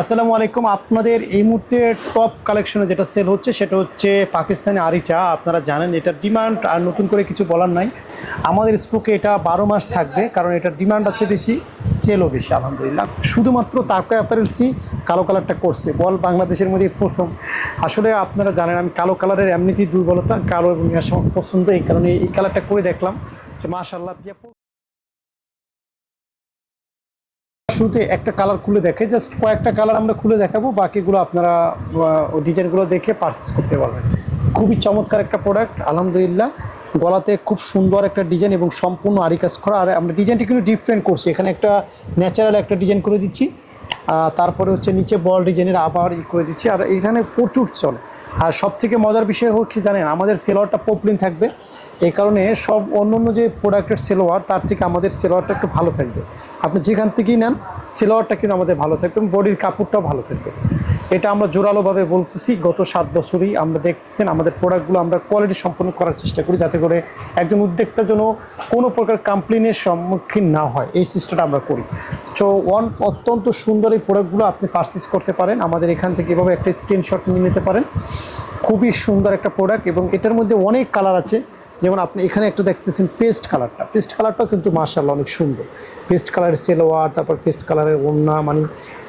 আসসালামু আলাইকুম। আপনাদের এই মুহূর্তে টপ কালেকশনে যেটা সেল হচ্ছে, সেটা হচ্ছে পাকিস্তানি আরিটা। আপনারা জানেন এটার ডিমান্ড আর নতুন করে কিছু বলার নাই। আমাদের স্টকে এটা বারো মাস থাকবে, কারণ এটার ডিমান্ড আছে বেশি সেলও বেশি, আলহামদুলিল্লাহ। শুধুমাত্র তাকা অ্যাপারেলসি কালো কালারটা করছে। বল বাংলাদেশের মধ্যে প্রথম। আসলে আপনারা জানেন, আমি কালো কালারের এমনিতেই দুর্বলতা, কালো এবং পছন্দ এই কারণে এই কালারটা করে দেখলাম। যে মাশাল্লাহ শুরুতে একটা কালার খুলে দেখে জাস্ট কয়েকটা কালার আমরা খুলে দেখাবো, বাকিগুলো আপনারা ডিজাইনগুলো দেখে পারচেস করতে পারবেন। খুবই চমৎকার একটা প্রোডাক্ট আলহামদুলিল্লাহ। গলাতে খুব সুন্দর একটা ডিজাইন এবং সম্পূর্ণ আরি কাজ করা। আর আমরা ডিজাইনটি কিন্তু ডিফারেন্ট করছি। এখানে একটা ন্যাচারাল একটা ডিজাইন করে দিচ্ছি। তারপরে হচ্ছে নিচে বল ডিজাইনের আবার ই করে দিচ্ছি। আর এখানে প্রচুর চলে। আর সব থেকে মজার বিষয় হচ্ছে, জানেন, আমাদের সেলোয়ারটা পপলিন থাকবে। এই কারণে সব অন্য অন্য যে প্রোডাক্টের সেলোয়ার তার থেকে আমাদের সেলোয়ারটা একটু ভালো থাকবে। আপনি যেখান থেকেই নেন সেলোয়ারটা কিন্তু আমাদের ভালো থাকবে এবং বডির কাপড়টাও ভালো থাকবে। এটা আমরা জোরালোভাবে বলতেছি, গত সাত বছরই আমরা দেখতেছেন আমাদের প্রোডাক্টগুলো আমরা কোয়ালিটি সম্পন্ন করার চেষ্টা করি যাতে করে একজন উদ্যোক্তার জন্য কোনো প্রকার কমপ্লেনের সম্মুখীন না হয়। এই সিস্টেমটা আমরা করি। তো ওয়ান অত্যন্ত সুন্দর এই প্রোডাক্টগুলো আপনি পারচেস করতে পারেন। আমাদের এখান থেকে এভাবে একটা স্ক্রিনশট নিয়ে নিতে পারেন। খুবই সুন্দর একটা প্রোডাক্ট এবং এটার মধ্যে অনেক কালার আছে। যেমন আপনি এখানে একটা দেখতেছেন পেস্ট কালারটা পেস্ট কালারটাও কিন্তু মার্শাল্লাহ অনেক সুন্দর। পেস্ট কালারের সেলোয়ার তারপর পেস্ট কালারের ওড়না মানে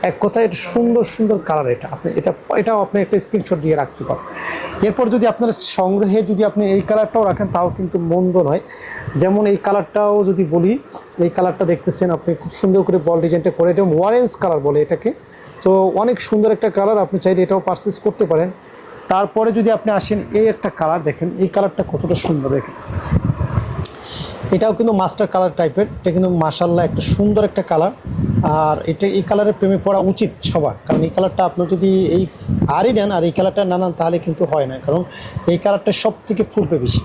এক কথায় এটা সুন্দর সুন্দর কালার এটা। আপনি এটা, এটাও আপনি একটা স্ক্রিনশট দিয়ে রাখতে পারেন এরপর যদি আপনার সংগ্রহে যদি আপনি এই কালারটাও রাখেন, তাও কিন্তু মন্দ নয়। যেমন এই কালারটাও যদি বলি, এই কালারটা দেখতেছেন আপনি খুব সুন্দর করে বল ডিজাইনটা করে, এটা অরেঞ্জ কালার বলে এটাকে। তো অনেক সুন্দর একটা কালার আপনি চাইলে এটাও পারচেস করতে পারেন। তারপরে যদি আপনি আসেন, এই একটা কালার দেখেন, এই কালারটা কতটা সুন্দর দেখেন। এটাও কিন্তু মাস্টার কালার টাইপের এটা কিন্তু মাসাল্লাহ একটা সুন্দর একটা কালার আর এটা, এই কালারের প্রেমে পড়া উচিত সবার, কারণ এই কালারটা আপনি যদি এই আরই নেন আর এই কালারটা না নেন, তাহলে কিন্তু হয় না। কারণ এই কালারটা সব থেকে ফুলবে বেশি।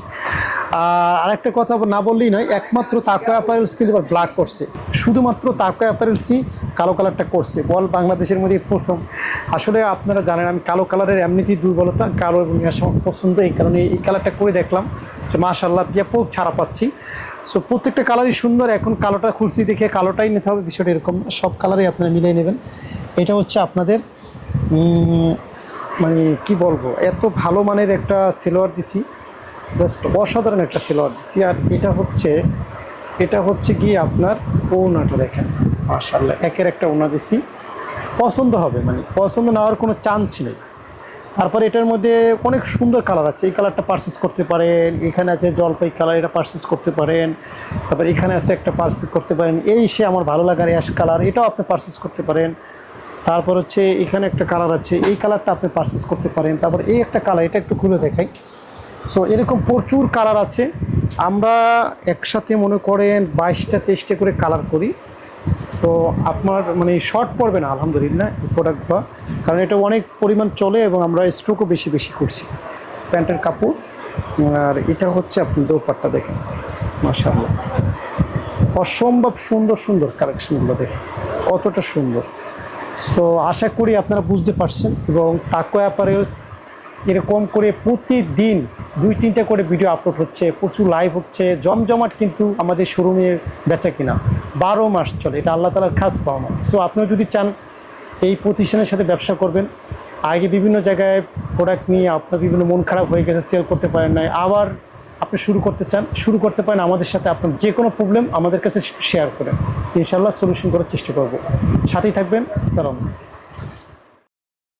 আর আরেকটা কথা না বললেই নয়, একমাত্র তাকো অ্যাপারেলস কিন্তু এবার ব্ল্যাক করছে। শুধুমাত্র তাকো অ্যাপারেলসই কালো কালারটা করছে। বল বাংলাদেশের মধ্যে প্রথম। আসলে আপনারা জানেন, আমি কালো কালারের এমনিতেই দুর্বলতা, কালো এবং পছন্দ, এই কারণে এই কালারটা করে দেখলাম। যে মাশাল্লাহ ব্যাপক ছাড়া পাচ্ছি। সো প্রত্যেকটা কালারই সুন্দর, এখন কালোটা খুলছি দেখে কালোটাই নিতে হবে, বিষয়টা এরকম। সব কালারই আপনারা মিলিয়ে নেবেন। এটা হচ্ছে আপনাদের মানে কি বলব, এত ভালো মানের একটা সেলোয়ার দিছি। জাস্ট অসাধারণ একটা সেলোয়ার দিছি আর এটা হচ্ছে এটা হচ্ছে কি আপনার ওনাটা দেখেন। মাশাল্লাহ একের একটা ওনা দিছি। পছন্দ হবে মানে পছন্দ না হওয়ার কোনো চান্স নেই। তারপরে এটার মধ্যে অনেক সুন্দর কালার আছে। এই কালারটা পারচেস করতে পারেন। এখানে আছে জলপাই কালার এটা পারচেস করতে পারেন। তারপর এখানে আছে একটা পারচেস করতে পারেন। এই সে আমার ভালো লাগার অ্যাশ কালার এটাও আপনি পারচেস করতে পারেন। তারপর হচ্ছে এখানে একটা কালার আছে। এই কালারটা আপনি পারচেস করতে পারেন। তারপর এই একটা কালার এটা একটু খুলে দেখাই। সো এরকম প্রচুর কালার আছে। আমরা একসাথে মনে করেন বাইশটা, তেইশটা করে কালার করি। সো আপনার মানে শর্ট পড়বে না, আলহামদুলিল্লাহ, এই প্রোডাক্টটা কারণ এটা অনেক পরিমাণ চলে এবং আমরা স্ট্রোকও বেশি বেশি করছি প্যান্টের কাপড়। আর এটা হচ্ছে আপনি দোপাট্টা দেখেন, মাশাআল্লাহ। অসম্ভব সুন্দর সুন্দর কালেকশনগুলো দেখেন অতটা সুন্দর। সো আশা করি আপনারা বুঝতে পারছেন এবং টাকো অ্যাপারেলস এরকম করে প্রতিদিন দুই, তিনটা করে ভিডিও আপলোড হচ্ছে, প্রচুর লাইভ হচ্ছে, জমজমাট কিন্তু আমাদের শোরুমে বেচা কিনা। বারো মাস চলে, এটা আল্লাহ তালার খাস পাওনা সো আপনিও যদি চান এই প্রতিষ্ঠানের সাথে ব্যবসা করবেন, আগে বিভিন্ন জায়গায় প্রোডাক্ট নিয়ে আপনার বিভিন্ন মন খারাপ হয়ে গেছে সেল করতে পারেন নাই, আবার আপনি শুরু করতে চান, শুরু করতে পারেন, আমাদের সাথে আপনার যে কোনো প্রবলেম আমাদের কাছে শেয়ার করেন। ইনশাল্লাহ সলিউশন করার চেষ্টা করব। সাথেই থাকবেন, আসসালাম